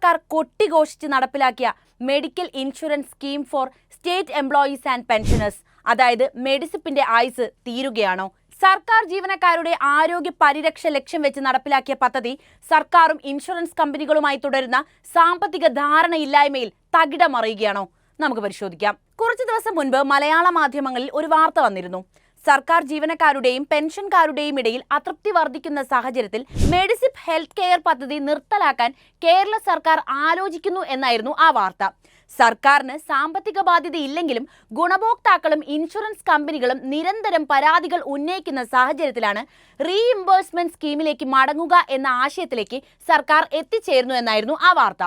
സർക്കാർ കൊട്ടിഘോഷിച്ച് നടപ്പിലാക്കിയ medical insurance scheme for state employees and pensioners. അതായത് മെഡിസിപ്പിന്റെ ആയുസ് തീരുകയാണോ? സർക്കാർ ജീവനക്കാരുടെ ആരോഗ്യ പരിരക്ഷ ലക്ഷ്യം വെച്ച് നടപ്പിലാക്കിയ പദ്ധതി സർക്കാരും ഇൻഷുറൻസ് കമ്പനികളുമായി തുടരുന്ന സാമ്പത്തിക ധാരണയില്ലായ്മയിൽ തകിടമറിയുകയാണോ നമുക്ക് പരിശോധിക്കാം. കുറച്ചു ദിവസം മുൻപ് മലയാള മാധ്യമങ്ങളിൽ ഒരു വാർത്ത വന്നിരുന്നു. സർക്കാർ ജീവനക്കാരുടെയും പെൻഷൻകാരുടെയും ഇടയിൽ അതൃപ്തി വർദ്ധിക്കുന്ന സാഹചര്യത്തിൽ മെഡിസിപ്പ് ഹെൽത്ത് കെയർ പദ്ധതി നിർത്തലാക്കാൻ കേരള സർക്കാർ ആലോചിക്കുന്നു എന്നായിരുന്നു ആ വാർത്ത. സർക്കാരിന് സാമ്പത്തിക ബാധ്യത ഇല്ലെങ്കിലും ഗുണഭോക്താക്കളും ഇൻഷുറൻസ് കമ്പനികളും നിരന്തരം പരാതികൾ ഉന്നയിക്കുന്ന സാഹചര്യത്തിലാണ് റീഇംബേഴ്സ്മെന്റ് സ്കീമിലേക്ക് മടങ്ങുക എന്ന ആശയത്തിലേക്ക് സർക്കാർ എത്തിച്ചേരുന്നു എന്നായിരുന്നു ആ വാർത്ത.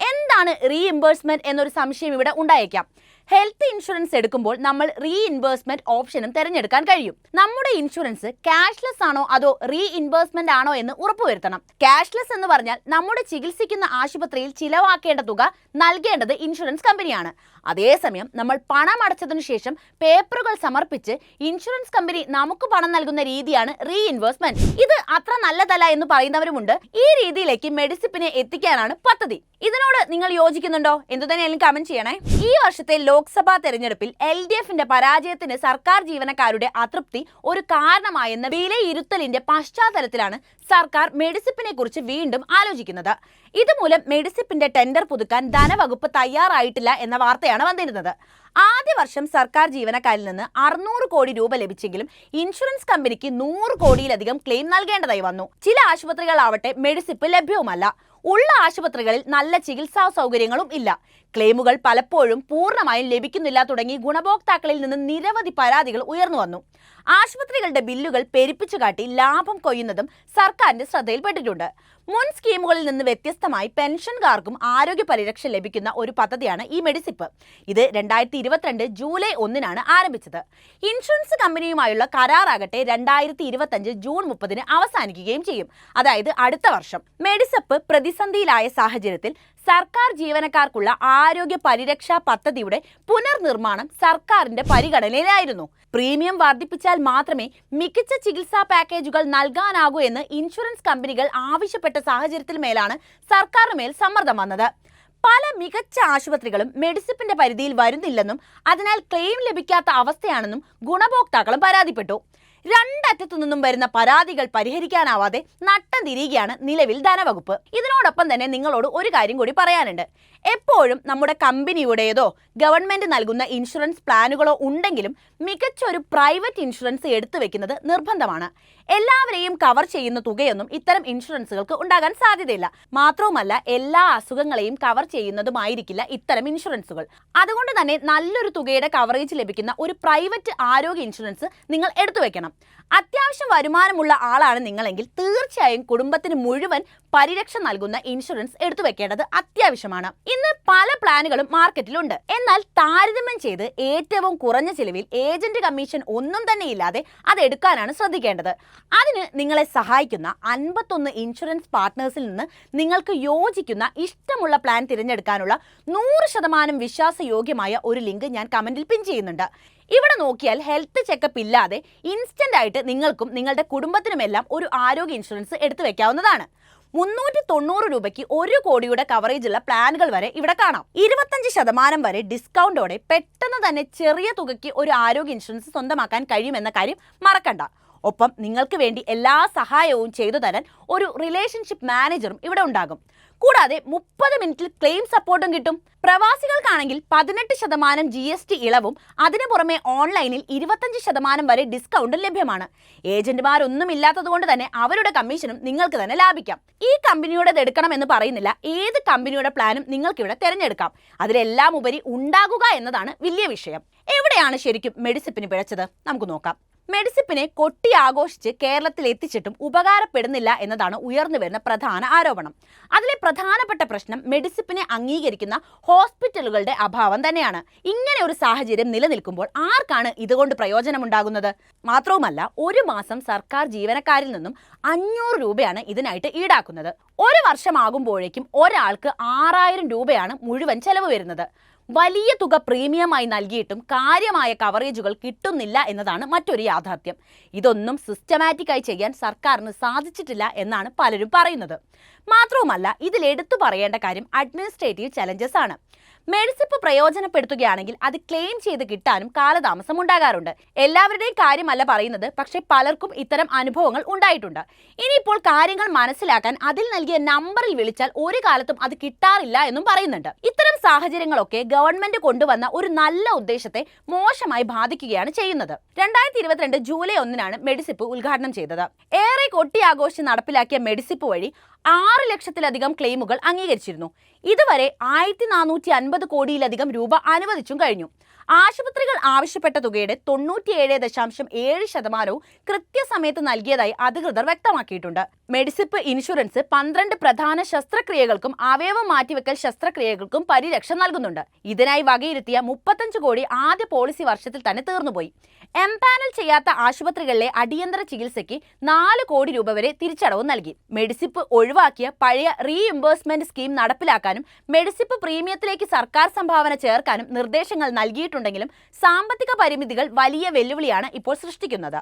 എന്താണ് റീഇംബേഴ്സ്മെന്റ് എന്നൊരു സംശയം ഇവിടെ ഉണ്ടായേക്കാം. ഹെൽത്ത് ഇൻഷുറൻസ് എടുക്കുമ്പോൾ നമ്മൾ റീ ഇൻവേഴ്സ്മെന്റ് ഓപ്ഷനും തിരഞ്ഞെടുക്കാൻ കഴിയും. നമ്മുടെ ഇൻഷുറൻസ് ക്യാഷ്ലെസ് ആണോ അതോ റീ ഇൻവേഴ്സ്മെന്റ് ആണോ എന്ന് ഉറപ്പുവരുത്തണം. ക്യാഷ്ലെസ് എന്ന് പറഞ്ഞാൽ നമ്മുടെ ചികിത്സിക്കുന്ന ആശുപത്രിയിൽ ചിലവാക്കേണ്ട തുക നൽകേണ്ടത് ഇൻഷുറൻസ് കമ്പനിയാണ്. അതേസമയം നമ്മൾ പണം അടച്ചതിനു ശേഷം പേപ്പറുകൾ സമർപ്പിച്ച് ഇൻഷുറൻസ് കമ്പനി നമുക്ക് പണം നൽകുന്ന രീതിയാണ് റീ ഇൻവേഴ്സ്മെന്റ് ഇത് അത്ര നല്ലതല്ല എന്ന് പറയുന്നവരുമുണ്ട്. ഈ രീതിയിലേക്ക് മെഡിസിപ്പിനെ എത്തിക്കാനാണ് പദ്ധതി. ഇതിനോട് നിങ്ങൾ യോജിക്കുന്നുണ്ടോ? എന്തു തന്നെയാലും കമന്റ് ചെയ്യണേ. ഈ വർഷത്തെ ലോക്സഭാ തെരഞ്ഞെടുപ്പിൽ എൽ ഡി എഫിന്റെ പരാജയത്തിന് സർക്കാർ ജീവനക്കാരുടെ അതൃപ്തി ഒരു കാരണമായെന്ന വിലയിരുത്തലിന്റെ പശ്ചാത്തലത്തിലാണ് സർക്കാർ മെഡിസിപ്പിനെ കുറിച്ച് വീണ്ടും ആലോചിക്കുന്നത്. ഇതുമൂലം മെഡിസിപ്പിന്റെ ടെൻഡർ പുതുക്കാൻ ധനവകുപ്പ് തയ്യാറായിട്ടില്ല എന്ന വാർത്തയാണ് വന്നിരുന്നത്. ആദ്യ വർഷം സർക്കാർ ജീവനക്കാരിൽ നിന്ന് അറുന്നൂറ് കോടി രൂപ ലഭിച്ചെങ്കിലും ഇൻഷുറൻസ് കമ്പനിക്ക് നൂറ് കോടിയിലധികം ക്ലെയിം നൽകേണ്ടതായി വന്നു. ചില ആശുപത്രികളാവട്ടെ മെഡിസിപ്പ് ലഭ്യവുമല്ല. ഉള്ള ആശുപത്രികളിൽ നല്ല ചികിത്സാ സൗകര്യങ്ങളും ഇല്ല. ക്ലെയിമുകൾ പലപ്പോഴും പൂർണമായും ലഭിക്കുന്നില്ല തുടങ്ങി ഗുണഭോക്താക്കളിൽ നിന്ന് നിരവധി പരാതികൾ ഉയർന്നു വന്നു. ആശുപത്രികളുടെ ബില്ലുകൾ പെരുപ്പിച്ചു കാട്ടി ലാഭം കൊയ്യുന്നതും സർക്കാരിന്റെ ശ്രദ്ധയിൽപ്പെട്ടിട്ടുണ്ട്. മുൻ സ്കീമുകളിൽ നിന്ന് വ്യത്യസ്തമായി പെൻഷൻകാർക്കും ആരോഗ്യ പരിരക്ഷ ലഭിക്കുന്ന ഒരു പദ്ധതിയാണ് ഈ മെഡിസിപ്പ്. ഇത് രണ്ടായിരത്തി ഇരുപത്തിരണ്ട് ജൂലൈ ഒന്നിനാണ് ആരംഭിച്ചത്. ഇൻഷുറൻസ് കമ്പനിയുമായുള്ള കരാറാകട്ടെ രണ്ടായിരത്തി ഇരുപത്തഞ്ച് ജൂൺ മുപ്പതിന് അവസാനിക്കുകയും ചെയ്യും. അതായത് അടുത്ത വർഷം. മെഡിസപ്പ് പ്രതിസന്ധിയിലായ സാഹചര്യത്തിൽ സർക്കാർ ജീവനക്കാർക്കുള്ള ആരോഗ്യ പരിരക്ഷാ പദ്ധതിയുടെ പുനർനിർമ്മാണം സർക്കാരിന്റെ പരിഗണനയിലായിരുന്നു. പ്രീമിയം വർദ്ധിപ്പിച്ചാൽ മാത്രമേ മികച്ച ചികിത്സാ പാക്കേജുകൾ നൽകാനാകൂ എന്ന് ഇൻഷുറൻസ് കമ്പനികൾ ആവശ്യപ്പെട്ട സാഹചര്യത്തിൽ മേലാണ് സർക്കാരിന് മേൽ സമ്മർദ്ദം വന്നത്. പല മികച്ച ആശുപത്രികളും മെഡിസിപ്പിന്റെ പരിധിയിൽ വരുന്നില്ലെന്നും അതിനാൽ ക്ലെയിം ലഭിക്കാത്ത അവസ്ഥയാണെന്നും ഗുണഭോക്താക്കളും പരാതിപ്പെട്ടു. രണ്ടറ്റത്തു നിന്നും വരുന്ന പരാതികൾ പരിഹരിക്കാനാവാതെ നട്ടം തിരിയുകയാണ് നിലവിൽ ധനവകുപ്പ്. ഇതിനോടൊപ്പം തന്നെ നിങ്ങളോട് ഒരു കാര്യം കൂടി പറയാനുണ്ട്. എപ്പോഴും നമ്മുടെ കമ്പനിയുടേതോ ഗവൺമെന്റ് നൽകുന്ന ഇൻഷുറൻസ് പ്ലാനുകളോ ഉണ്ടെങ്കിലും മികച്ച ഒരു പ്രൈവറ്റ് ഇൻഷുറൻസ് എടുത്തു വെക്കുന്നത് നിർബന്ധമാണ്. എല്ലാവരെയും കവർ ചെയ്യുന്ന തുകയൊന്നും ഇത്തരം ഇൻഷുറൻസുകൾക്ക് ഉണ്ടാകാൻ സാധ്യതയില്ല. മാത്രവുമല്ല എല്ലാ അസുഖങ്ങളെയും കവർ ചെയ്യുന്നതുമായിരിക്കില്ല ഇത്തരം ഇൻഷുറൻസുകൾ. അതുകൊണ്ട് തന്നെ നല്ലൊരു തുകയുടെ കവറേജ് ലഭിക്കുന്ന ഒരു പ്രൈവറ്റ് ആരോഗ്യ ഇൻഷുറൻസ് നിങ്ങൾ എടുത്തു വെക്കണം. അത്യാവശ്യം വരുമാനമുള്ള ആളാണ് നിങ്ങളെങ്കിൽ തീർച്ചയായും കുടുംബത്തിന് മുഴുവൻ പരിരക്ഷ നൽകുന്ന ഇൻഷുറൻസ് എടുത്തു വെക്കേണ്ടത് അത്യാവശ്യമാണ്. ഇന്ന് പല പ്ലാനുകളും മാർക്കറ്റിലുണ്ട്. എന്നാൽ താരതമ്യം ചെയ്ത് ഏറ്റവും കുറഞ്ഞ ചിലവിൽ ഏജന്റ് കമ്മീഷൻ ഒന്നും തന്നെ ഇല്ലാതെ അത് എടുക്കാനാണ് ശ്രദ്ധിക്കേണ്ടത്. അതിന് നിങ്ങളെ സഹായിക്കുന്ന അൻപത്തൊന്ന് ഇൻഷുറൻസ് പാർട്ട്നേഴ്സിൽ നിന്ന് നിങ്ങൾക്ക് യോജിക്കുന്ന ഇഷ്ടമുള്ള പ്ലാൻ തിരഞ്ഞെടുക്കാനുള്ള നൂറ് ശതമാനം വിശ്വാസയോഗ്യമായ ഒരു ലിങ്ക് ഞാൻ കമന്റിൽ പിൻ ചെയ്യുന്നുണ്ട്. ഇവിടെ നോക്കിയാൽ ഹെൽത്ത് ചെക്കപ്പ് ഇല്ലാതെ ഇൻസ്റ്റന്റ് ആയിട്ട് നിങ്ങൾക്കും നിങ്ങളുടെ കുടുംബത്തിനുമെല്ലാം ഒരു ആരോഗ്യ ഇൻഷുറൻസ് എടുത്തു വെക്കാവുന്നതാണ്. മുന്നൂറ്റി തൊണ്ണൂറ് രൂപയ്ക്ക് ഒരു കോടിയുടെ കവറേജ് ഉള്ള പ്ലാനുകൾ വരെ ഇവിടെ കാണാം. ഇരുപത്തഞ്ച് ശതമാനം വരെ ഡിസ്കൗണ്ടോടെ പെട്ടെന്ന് തന്നെ ചെറിയ തുകയ്ക്ക് ഒരു ആരോഗ്യ ഇൻഷുറൻസ് സ്വന്തമാക്കാൻ കഴിയുമെന്ന കാര്യം മറക്കണ്ട. ഒപ്പം നിങ്ങൾക്ക് വേണ്ടി എല്ലാ സഹായവും ചെയ്തു തരാൻ ഒരു റിലേഷൻഷിപ്പ് മാനേജറും ഇവിടെ ഉണ്ടാകും. കൂടാതെ മുപ്പത് മിനിറ്റിൽ ക്ലെയിം സപ്പോർട്ടും കിട്ടും. പ്രവാസികൾക്കാണെങ്കിൽ പതിനെട്ട് ശതമാനം ജി എസ് ടി ഇളവും അതിനു പുറമെ ഓൺലൈനിൽ ഇരുപത്തഞ്ച് ശതമാനം വരെ ഡിസ്കൗണ്ടും ലഭ്യമാണ്. ഏജന്റുമാരൊന്നും ഇല്ലാത്തതുകൊണ്ട് തന്നെ അവരുടെ കമ്മീഷനും നിങ്ങൾക്ക് തന്നെ ലാഭിക്കാം. ഈ കമ്പനിയുടേത് എടുക്കണം എന്ന് പറയുന്നില്ല. ഏത് കമ്പനിയുടെ പ്ലാനും നിങ്ങൾക്ക് ഇവിടെ തിരഞ്ഞെടുക്കാം. അതിലെല്ലാം ഉപരി ഉണ്ടാകുക എന്നതാണ് വലിയ വിഷയം. എവിടെയാണ് ശരിക്കും മെഡിസിപ്പിന് പിഴച്ചത്? നമുക്ക് നോക്കാം. മെഡിസിപ്പിനെ കൊട്ടി ആഘോഷിച്ച് കേരളത്തിൽ എത്തിച്ചിട്ടും ഉപകാരപ്പെടുന്നില്ല എന്നതാണ് ഉയർന്നു വരുന്ന പ്രധാന ആരോപണം. അതിലെ പ്രധാനപ്പെട്ട പ്രശ്നം മെഡിസിപ്പിനെ അംഗീകരിക്കുന്ന ഹോസ്പിറ്റലുകളുടെ അഭാവം തന്നെയാണ്. ഇങ്ങനെ ഒരു സാഹചര്യം നിലനിൽക്കുമ്പോൾ ആർക്കാണ് ഇതുകൊണ്ട് പ്രയോജനമുണ്ടാകുന്നത്? മാത്രവുമല്ല ഒരു മാസം സർക്കാർ ജീവനക്കാരിൽ നിന്നും അഞ്ഞൂറ് രൂപയാണ് ഇതിനായിട്ട് ഈടാക്കുന്നത്. ഒരു വർഷമാകുമ്പോഴേക്കും ഒരാൾക്ക് ആറായിരം രൂപയാണ് മുഴുവൻ ചെലവ് വരുന്നത്. വലിയ തുക പ്രീമിയമായി നൽകിയിട്ടും കാര്യമായ കവറേജുകൾ കിട്ടുന്നില്ല എന്നതാണ് മറ്റൊരു യാഥാർത്ഥ്യം. ഇതൊന്നും സിസ്റ്റമാറ്റിക്കായി ചെയ്യാൻ സർക്കാരിന് സാധിച്ചിട്ടില്ല എന്നാണ് പലരും പറയുന്നത്. മാത്രവുമല്ല ഇതിൽ എടുത്തു പറയേണ്ട കാര്യം അഡ്മിനിസ്ട്രേറ്റീവ് ചലഞ്ചസ് ആണ്. മെഡിസിപ്പ് പ്രയോജനപ്പെടുത്തുകയാണെങ്കിൽ അത് ക്ലെയിം ചെയ്ത് കിട്ടാനും കാലതാമസം ഉണ്ടാകാറുണ്ട്. എല്ലാവരുടെയും കാര്യമല്ല പറയുന്നത് പക്ഷേ പലർക്കും ഇത്തരം അനുഭവങ്ങൾ ഉണ്ടായിട്ടുണ്ട്. ഇനിയിപ്പോൾ കാര്യങ്ങൾ മനസ്സിലാക്കാൻ അതിൽ നൽകിയ നമ്പറിൽ വിളിച്ചാൽ ഒരു കാലത്തും അത് കിട്ടാറില്ല എന്നും പറയുന്നുണ്ട്. ഇത്തരം സാഹചര്യങ്ങളൊക്കെ ഗവൺമെന്റ് കൊണ്ടുവന്ന ഒരു നല്ല ഉദ്ദേശത്തെ മോശമായി ബാധിക്കുകയാണ് ചെയ്യുന്നത്. രണ്ടായിരത്തി ഇരുപത്തിരണ്ട് ജൂലൈ ഒന്നിനാണ് മെഡിസിപ്പ് ഉദ്ഘാടനം ചെയ്തത്. ഏറെ കൊട്ടിയാഘോഷിച്ച് നടപ്പിലാക്കിയ മെഡിസിപ്പ് വഴി ആറ് ലക്ഷത്തിലധികം ക്ലെയിമുകൾ അംഗീകരിച്ചിരുന്നു. ഇതുവരെ ആയിരത്തി നാനൂറ്റി അൻപത് കോടിയിലധികം രൂപ അനുവദിച്ചും കഴിഞ്ഞു. ആശുപത്രികൾ ആവശ്യപ്പെട്ട തുകയുടെ തൊണ്ണൂറ്റിയേഴ് ദശാംശം ഏഴ് ശതമാനവും കൃത്യസമയത്ത് നൽകിയതായി അധികൃതർ വ്യക്തമാക്കിയിട്ടുണ്ട്. മെഡിസിപ്പ് ഇൻഷുറൻസ് പന്ത്രണ്ട് പ്രധാന ശസ്ത്രക്രിയകൾക്കും അവയവ മാറ്റിവെക്കൽ ശസ്ത്രക്രിയകൾക്കും പരിരക്ഷ നൽകുന്നുണ്ട്. ഇതിനായി വകയിരുത്തിയ മുപ്പത്തഞ്ച് കോടി ആദ്യ പോളിസി വർഷത്തിൽ തന്നെ തീർന്നുപോയി. എംപാനൽ ചെയ്യാത്ത ആശുപത്രികളിലെ അടിയന്തര ചികിത്സയ്ക്ക് നാല് കോടി രൂപ വരെ തിരിച്ചടവ് നൽകി. മെഡിസിപ്പ് ഒഴിവാക്കിയ പഴയ റീഇംബേഴ്സ്മെന്റ് സ്കീം നടപ്പിലാക്കാനും മെഡിസിപ്പ് പ്രീമിയത്തിലേക്ക് സർക്കാർ സംഭാവന ചേർക്കാനും നിർദ്ദേശങ്ങൾ നൽകിയിട്ടുണ്ടെങ്കിലും സാമ്പത്തിക പരിമിതികൾ വലിയ വെല്ലുവിളിയാണ് ഇപ്പോൾ സൃഷ്ടിക്കുന്നത്.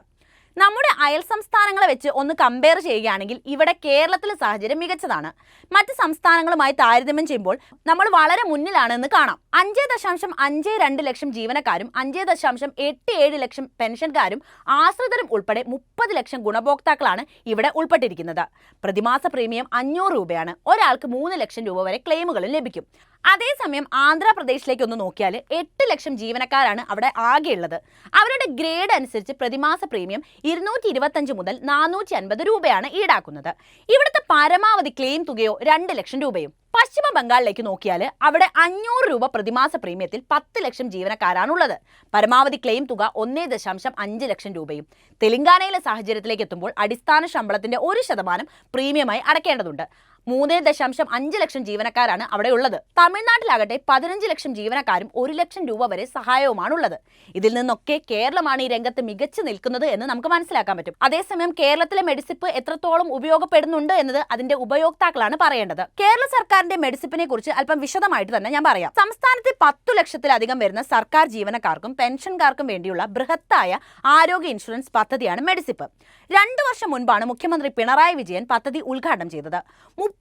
നമ്മുടെ അയൽ സംസ്ഥാനങ്ങളെ വെച്ച് ഒന്ന് കമ്പയർ ചെയ്യുകയാണെങ്കിൽ ഇവിടെ കേരളത്തിലെ സാഹചര്യം മികച്ചതാണ്. മറ്റ് സംസ്ഥാനങ്ങളുമായി താരതമ്യം ചെയ്യുമ്പോൾ നമ്മൾ വളരെ മുന്നിലാണെന്ന് കാണാം. അഞ്ച് ദശാംശം അഞ്ച് രണ്ട് ലക്ഷം ജീവനക്കാരും അഞ്ച് ദശാംശം എട്ട് ഏഴ് ലക്ഷം പെൻഷൻകാരും ആശ്രിതരും ഉൾപ്പെടെ മുപ്പത് ലക്ഷം ഗുണഭോക്താക്കളാണ് ഇവിടെ ഉൾപ്പെട്ടിരിക്കുന്നത്. പ്രതിമാസ പ്രീമിയം അഞ്ഞൂറ് രൂപയാണ്. ഒരാൾക്ക് മൂന്ന് ലക്ഷം രൂപ വരെ ക്ലെയിമുകളും ലഭിക്കും. അതേസമയം ആന്ധ്രാപ്രദേശിലേക്ക് ഒന്ന് നോക്കിയാൽ എട്ട് ലക്ഷം ജീവനക്കാരാണ് അവിടെ ആകെയുള്ളത്. അവരുടെ ഗ്രേഡ് അനുസരിച്ച് പ്രതിമാസ പ്രീമിയം ഇരുന്നൂറ്റി ഇരുപത്തഞ്ച് മുതൽ നാനൂറ്റി അൻപത് രൂപയാണ് ഈടാക്കുന്നത്. ഇവിടുത്തെ പരമാവധി ക്ലെയിം തുകയോ രണ്ട് ലക്ഷം രൂപയും. പശ്ചിമ ബംഗാളിലേക്ക് നോക്കിയാൽ അവിടെ അഞ്ഞൂറ് രൂപ പ്രതിമാസ പ്രീമിയത്തിൽ പത്ത് ലക്ഷം ജീവനക്കാരാണുള്ളത്. പരമാവധി ക്ലെയിം തുക ഒന്നേ ദശാംശം അഞ്ച് ലക്ഷം രൂപയും. തെലങ്കാനയിലെ സാഹചര്യത്തിലേക്ക് എത്തുമ്പോൾ അടിസ്ഥാന ശമ്പളത്തിന്റെ ഒരു ശതമാനം പ്രീമിയമായി അടയ്ക്കേണ്ടതുണ്ട്. മൂന്ന് ദശാംശം അഞ്ച് ലക്ഷം ജീവനക്കാരാണ് അവിടെ ഉള്ളത് തമിഴ്നാട്ടിലാകട്ടെ പതിനഞ്ച് ലക്ഷം ജീവനക്കാരും ഒരു ലക്ഷം രൂപ വരെ സഹായവുമാണുള്ളത്. ഇതിൽ നിന്നൊക്കെ കേരളമാണ് ഈ രംഗത്ത് മികച്ചു നിൽക്കുന്നത് എന്ന് നമുക്ക് മനസ്സിലാക്കാൻ പറ്റും. അതേസമയം കേരളത്തിലെ മെഡിസിപ്പ് എത്രത്തോളം ഉപയോഗപ്പെടുന്നുണ്ട് എന്നത് അതിന്റെ ഉപയോക്താക്കളാണ് പറയേണ്ടത്. കേരള സർക്കാരിന്റെ മെഡിസിപ്പിനെ കുറിച്ച് അല്പം വിശദമായിട്ട് തന്നെ ഞാൻ പറയാം. സംസ്ഥാനത്തെ പത്തു ലക്ഷത്തിലധികം വരുന്ന സർക്കാർ ജീവനക്കാർക്കും പെൻഷൻകാർക്കും വേണ്ടിയുള്ള ബൃഹത്തായ ആരോഗ്യ ഇൻഷുറൻസ് പദ്ധതിയാണ് മെഡിസിപ്പ്. രണ്ടു വർഷം മുൻപാണ് മുഖ്യമന്ത്രി പിണറായി വിജയൻ പദ്ധതി ഉദ്ഘാടനം ചെയ്തത്.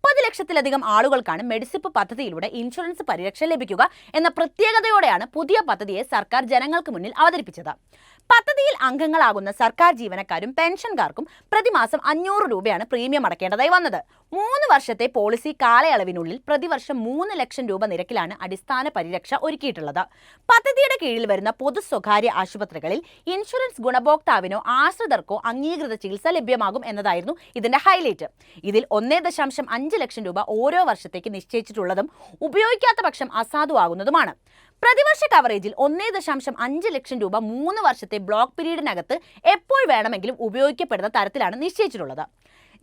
മുപ്പത് ലക്ഷത്തിലധികം ആളുകൾക്കാണ് മെഡിസിപ്പ് പദ്ധതിയിലൂടെ ഇൻഷുറൻസ് പരിരക്ഷ ലഭിക്കുക എന്ന പ്രത്യേകതയോടെയാണ് പുതിയ പദ്ധതിയെ സർക്കാർ ജനങ്ങൾക്ക് മുന്നിൽ അവതരിപ്പിച്ചത്. പദ്ധതിയിൽ അംഗങ്ങളാകുന്ന സർക്കാർ ജീവനക്കാരും പെൻഷൻകാർക്കും പ്രതിമാസം അഞ്ഞൂറ് രൂപയാണ് പ്രീമിയം അടക്കേണ്ടതായി വന്നത്. മൂന്ന് വർഷത്തെ പോളിസി കാലയളവിനുള്ളിൽ പ്രതിവർഷം മൂന്ന് ലക്ഷം രൂപ നിരക്കിലാണ് അടിസ്ഥാന പരിരക്ഷ ഒരുക്കിയിട്ടുള്ളത്. പദ്ധതിയുടെ കീഴിൽ വരുന്ന പൊതു സ്വകാര്യ ആശുപത്രികളിൽ ഇൻഷുറൻസ് ഗുണഭോക്താവിനോ ആശ്രിതർക്കോ അംഗീകൃത ചികിത്സ ലഭ്യമാകും എന്നതായിരുന്നു ഇതിന്റെ ഹൈലൈറ്റ്. ഇതിൽ ഒന്നേ ദശാംശം അഞ്ച് ലക്ഷം രൂപ ഓരോ വർഷത്തേക്ക് നിശ്ചയിച്ചിട്ടുള്ളതും ഉപയോഗിക്കാത്ത പക്ഷം അസാധുവാകുന്നതുമാണ്. പ്രതിവർഷ കവറേജിൽ ഒന്നേ ദശാംശം അഞ്ച് ലക്ഷം രൂപ മൂന്ന് വർഷത്തെ ബ്ലോക്ക് പീരീഡിനകത്ത് എപ്പോൾ വേണമെങ്കിലും ഉപയോഗിക്കപ്പെടുന്ന തരത്തിലാണ് നിശ്ചയിച്ചിട്ടുള്ളത്.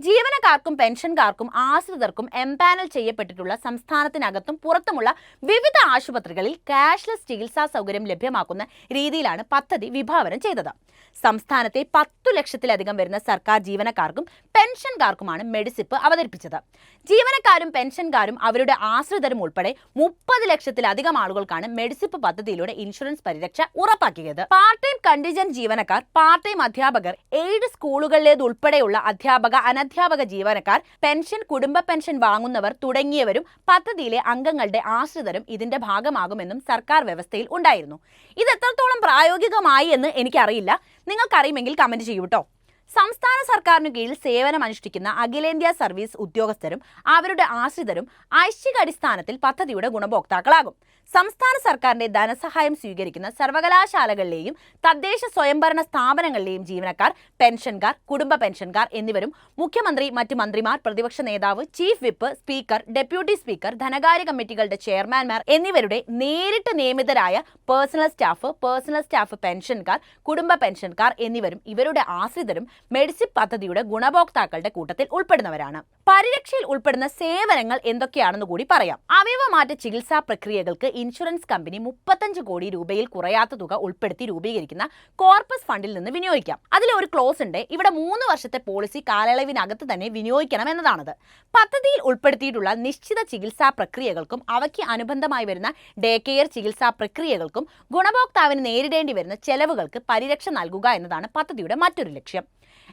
ജീവനക്കാർക്കും പെൻഷൻകാർക്കും ആശ്രിതർക്കും എംപാനൽ ചെയ്യപ്പെട്ടിട്ടുള്ള സംസ്ഥാനത്തിനകത്തും പുറത്തുമുള്ള വിവിധ ആശുപത്രികളിൽ ക്യാഷ്ലെസ് ചികിത്സാ സൗകര്യം ലഭ്യമാക്കുന്ന രീതിയിലാണ് പദ്ധതി വിഭാവനം ചെയ്തത്. സംസ്ഥാനത്തെ പത്തു ലക്ഷത്തിലധികം വരുന്ന സർക്കാർ ജീവനക്കാർക്കും പെൻഷൻകാർക്കുമാണ് മെഡിസിപ്പ് അവതരിപ്പിച്ചത്. ജീവനക്കാരും പെൻഷൻകാരും അവരുടെ ആശ്രിതരും ഉൾപ്പെടെ മുപ്പത് ലക്ഷത്തിലധികം ആളുകൾക്കാണ് മെഡിസിപ്പ് പദ്ധതിയിലൂടെ ഇൻഷുറൻസ് പരിരക്ഷ ഉറപ്പാക്കിയത്. പാർട്ട് ടൈം കണ്ടിജന്റ് ജീവനക്കാർ പാർട്ട് ടൈം അധ്യാപകർ എയ്ഡ് സ്കൂളുകളിലേതുൾപ്പെടെയുള്ള അധ്യാപക അനധ്യാപക ജീവനക്കാർ പെൻഷൻ കുടുംബ പെൻഷൻ വാങ്ങുന്നവർ തുടങ്ങിയവരും പദ്ധതിയിലെ അംഗങ്ങളുടെ ആശ്രിതരും ഇതിന്റെ ഭാഗമാകുമെന്നും സർക്കാർ വ്യവസ്ഥയിൽ ഉണ്ടായിരുന്നു. ഇത് എത്രത്തോളം പ്രായോഗികമായി എന്ന് എനിക്കറിയില്ല. നിങ്ങൾക്കറിയുമെങ്കിൽ കമന്റ് ചെയ്യൂ കേട്ടോ സംസ്ഥാന സർക്കാരിനു കീഴിൽ സേവനം അനുഷ്ഠിക്കുന്ന അഖിലേന്ത്യാ സർവീസ് ഉദ്യോഗസ്ഥരും അവരുടെ ആശ്രിതരും ഐച്ഛിക അടിസ്ഥാനത്തിൽ പദ്ധതിയുടെ ഗുണഭോക്താക്കളാകും. സംസ്ഥാന സർക്കാരിന്റെ ധനസഹായം സ്വീകരിക്കുന്ന സർവകലാശാലകളിലെയും തദ്ദേശ സ്വയംഭരണ സ്ഥാപനങ്ങളിലെയും ജീവനക്കാർ പെൻഷൻകാർ കുടുംബ പെൻഷൻകാർ എന്നിവരും മുഖ്യമന്ത്രി മറ്റ് മന്ത്രിമാർ പ്രതിപക്ഷ നേതാവ് chief whip speaker deputy speaker ധനകാര്യ കമ്മിറ്റികളുടെ ചെയർമാൻമാർ എന്നിവരുടെ നേരിട്ട് നിയമിതരായ പേഴ്സണൽ സ്റ്റാഫ് പേഴ്സണൽ സ്റ്റാഫ് പെൻഷൻകാർ കുടുംബ പെൻഷൻകാർ എന്നിവരും ഇവരുടെ ആശ്രിതരും മെഡിസിപ്പ് പദ്ധതിയുടെ ഗുണഭോക്താക്കളുടെ കൂട്ടത്തിൽ ഉൾപ്പെടുന്നവരാണ്. പരിരക്ഷയിൽ ഉൾപ്പെടുന്ന സേവനങ്ങൾ എന്തൊക്കെയാണെന്ന് കൂടി പറയാം. അവയവമാറ്റ ചികിത്സാ പ്രക്രിയകൾക്ക് ഇൻഷുറൻസ് കമ്പനി മുപ്പത്തഞ്ച് കോടി രൂപയിൽ കുറയാത്ത തുക ഉൾപ്പെടുത്തി രൂപീകരിക്കുന്ന കോർപ്പസ് ഫണ്ടിൽ നിന്ന് വിനിയോഗിക്കാം. അതിൽ ഒരു ക്ലോസ് ഉണ്ട്. ഇവിടെ മൂന്ന് വർഷത്തെ പോളിസി കാലയളവിനകത്ത് തന്നെ വിനിയോഗിക്കണം എന്നതാണത്. പദ്ധതിയിൽ ഉൾപ്പെടുത്തിയിട്ടുള്ള നിശ്ചിത ചികിത്സാ പ്രക്രിയകൾക്കും അവയ്ക്ക് അനുബന്ധമായി വരുന്ന ഡേ കെയർ ചികിത്സാ പ്രക്രിയകൾക്കും ഗുണഭോക്താവിന് നേരിടേണ്ടി വരുന്ന ചെലവുകൾക്ക് പരിരക്ഷ നൽകുക എന്നതാണ് പദ്ധതിയുടെ മറ്റൊരു ലക്ഷ്യം.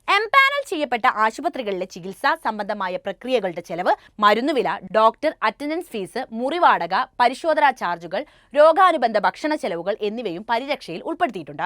എംപാനൽ ചെയ്യപ്പെട്ട ആശുപത്രികളിലെ ചികിത്സ സംബന്ധമായ പ്രക്രിയകളുടെ ചെലവ് മരുന്നുവില ഡോക്ടർ അറ്റൻഡൻസ് ഫീസ് മുറിവാടക പരിശോധനാ ചാർജുകൾ രോഗാനുബന്ധ ഭക്ഷണ ചെലവുകൾ എന്നിവയും പരിരക്ഷയിൽ ഉൾപ്പെടുത്തിയിട്ടുണ്ട്.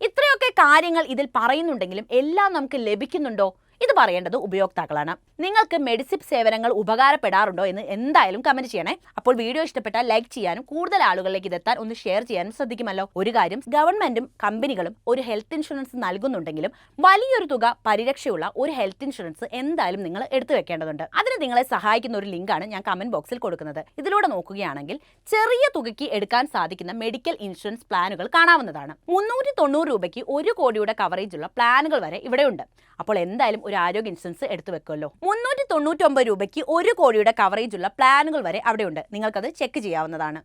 ഇത്രയൊക്കെ കാര്യങ്ങൾ ഇതിൽ പറയുന്നുണ്ടെങ്കിലും എല്ലാം നമുക്ക് ലഭിക്കുന്നുണ്ടോ? ഇത് പറയേണ്ടത് ഉപയോക്താക്കളാണ്. നിങ്ങൾക്ക് മെഡിസിപ്പ് സേവനങ്ങൾ ഉപകാരപ്പെടാറുണ്ടോ എന്ന് എന്തായാലും കമന്റ് ചെയ്യണേ. അപ്പോൾ വീഡിയോ ഇഷ്ടപ്പെട്ടാൽ ലൈക്ക് ചെയ്യാനും കൂടുതൽ ആളുകളിലേക്ക് ഇതെത്താൻ ഒന്ന് ഷെയർ ചെയ്യാനും ശ്രദ്ധിക്കുമല്ലോ. ഒരു കാര്യം ഗവൺമെന്റും കമ്പനികളും ഒരു ഹെൽത്ത് ഇൻഷുറൻസ് നൽകുന്നുണ്ടെങ്കിലും വലിയൊരു തുക പരിരക്ഷയുള്ള ഒരു ഹെൽത്ത് ഇൻഷുറൻസ് എന്തായാലും നിങ്ങൾ എടുത്തു വെക്കേണ്ടതുണ്ട്. അതിന് നിങ്ങളെ സഹായിക്കുന്ന ഒരു ലിങ്കാണ് ഞാൻ കമന്റ് ബോക്സിൽ കൊടുക്കുന്നത്. ഇതിലൂടെ നോക്കുകയാണെങ്കിൽ ചെറിയ തുകയ്ക്ക് എടുക്കാൻ സാധിക്കുന്ന മെഡിക്കൽ ഇൻഷുറൻസ് പ്ലാനുകൾ കാണാവുന്നതാണ്. മുന്നൂറ്റി തൊണ്ണൂറ് രൂപയ്ക്ക് ഒരു കോടിയുടെ കവറേജ് ഉള്ള പ്ലാനുകൾ വരെ ഇവിടെയുണ്ട്. അപ്പോൾ എന്തായാലും ഒരു ആരോഗ്യ ഇൻഷുറൻസ് എടുത്തു വെക്കുമല്ലോ. മുന്നൂറ്റി തൊണ്ണൂറ്റൊമ്പത് രൂപയ്ക്ക് ഒരു കോടിയുടെ കവറേജുള്ള പ്ലാനുകൾ വരെ അവിടെയുണ്ട്. നിങ്ങൾക്കത് ചെക്ക് ചെയ്യാവുന്നതാണ്.